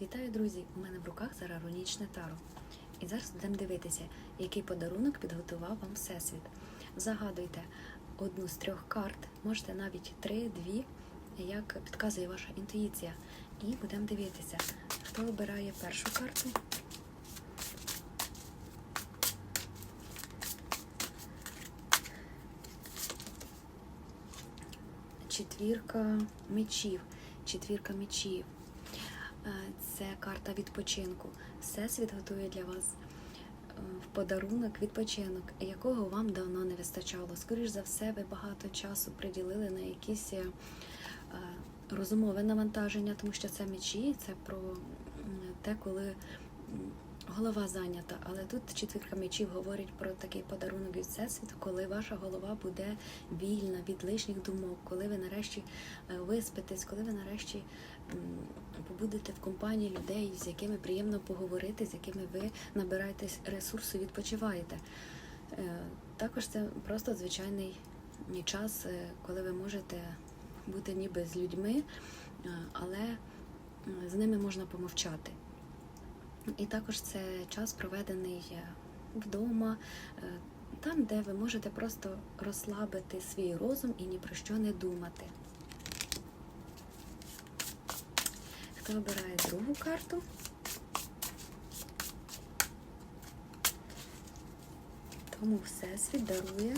Вітаю, друзі! У мене в руках зараз рунічне таро. І зараз будемо дивитися, який подарунок підготував вам Всесвіт. Загадуйте одну з трьох карт, можете навіть три, дві, як підказує ваша інтуїція. І будемо дивитися, хто обирає першу карту. Четвірка мечів. Четвірка мечів. Е, Це карта відпочинку. Всесвіт готує для вас е, в подарунок відпочинок, якого вам давно не вистачало. Скоріш за все, ви багато часу приділили на якісь е, розумове навантаження, тому що це мечі, це про те, коли голова зайнята. Але тут четвірка мечів говорить про такий подарунок від всесвіту, коли ваша голова буде вільна від лишніх думок, коли ви нарешті е, виспитесь, коли ви нарешті побудете в компанії людей, з якими приємно поговорити, з якими ви набираєтесь ресурсу, відпочиваєте. Е, Також це просто звичайний час, е, коли ви можете бути ніби з людьми, але з ними можна помовчати. І також це час проведений е, вдома, е, там, де ви можете просто розслабити свій розум і ні про що не думати. Хто обирає другу карту? Тому Всесвіт дарує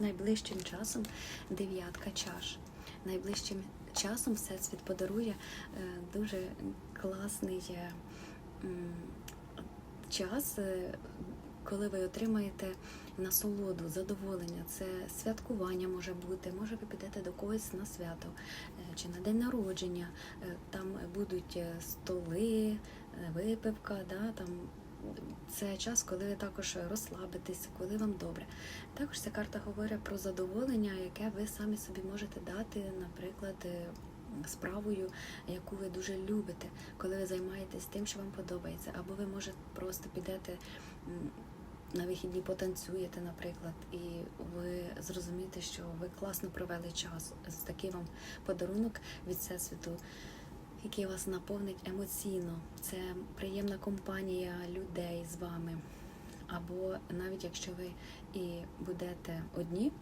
найближчим часом дев'ятка чаш. Найближчим часом Всесвіт подарує е, дуже класний час, е, коли ви отримаєте насолоду, задоволення. Це святкування може бути, може ви підете до когось на свято е, чи на день народження. Е, Там будуть столи, випивка, да, там це час, коли ви також розслабитесь, коли вам добре. Також ця карта говорить про задоволення, яке ви самі собі можете дати, наприклад, справою, яку ви дуже любите, коли ви займаєтесь тим, що вам подобається, або ви може просто підете на вихідні потанцюєте, наприклад, і ви зрозумієте, що ви класно провели час. Ось Такий вам подарунок від всесвіту який вас наповнить емоційно. Це приємна компанія людей з вами. Або навіть якщо ви і будете одні,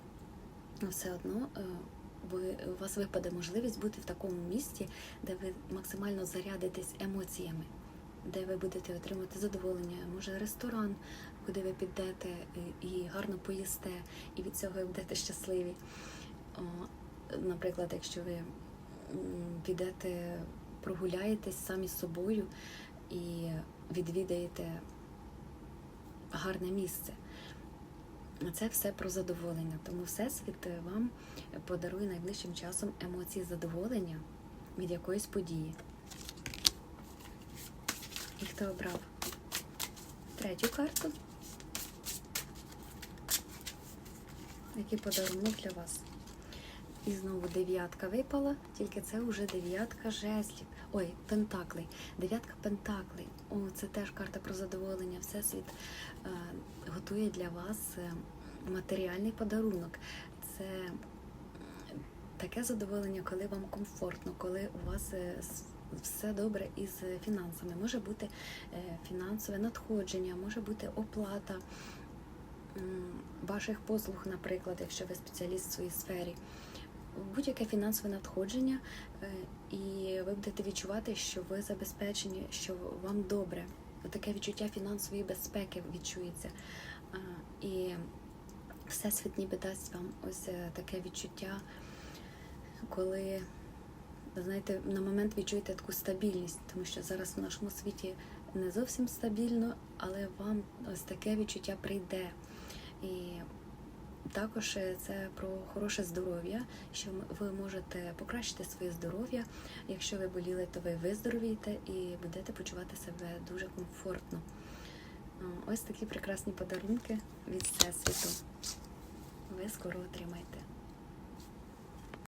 все одно е, ви, у вас випаде можливість бути в такому місці, де ви максимально зарядитесь емоціями, де ви будете отримати задоволення, може ресторан, куди ви підете і- гарно поїсте, і від цього ви будете щасливі. Наприклад, якщо ви підете, прогуляєтесь самі з собою і відвідаєте гарне місце. Це все про задоволення. Тому Всесвіт вам подарує найближчим часом емоції задоволення від якоїсь події. І хто обрав третю карту? Який подарунок для вас? І знову дев'ятка випала, тільки це вже дев'ятка жезлів. Ой, пентаклей. Дев'ятка пентаклей. О, це теж карта про задоволення. Всесвіт е, готує для вас е, матеріальний подарунок. Це таке задоволення, коли вам комфортно, коли у вас е, все добре із фінансами. Може бути е, фінансове надходження, може бути оплата ваших послуг, наприклад, якщо ви спеціаліст в своїй сфері будь-яке фінансове надходження, е, і ви будете відчувати, що ви забезпечені, що вам добре. Таке відчуття фінансової безпеки відчується. І всесвіт ніби дасть вам ось е, таке відчуття, коли, знаєте, на момент відчуєте таку стабільність, тому що зараз в нашому світі не зовсім стабільно, але вам ось таке відчуття прийде. І також е, це про хороше здоров'я, що ви можете покращити своє здоров'я. Якщо ви боліли, то ви виздоровієте і будете почувати себе дуже комфортно. Ось такі прекрасні подарунки від Всесвіту. Ви скоро отримаєте.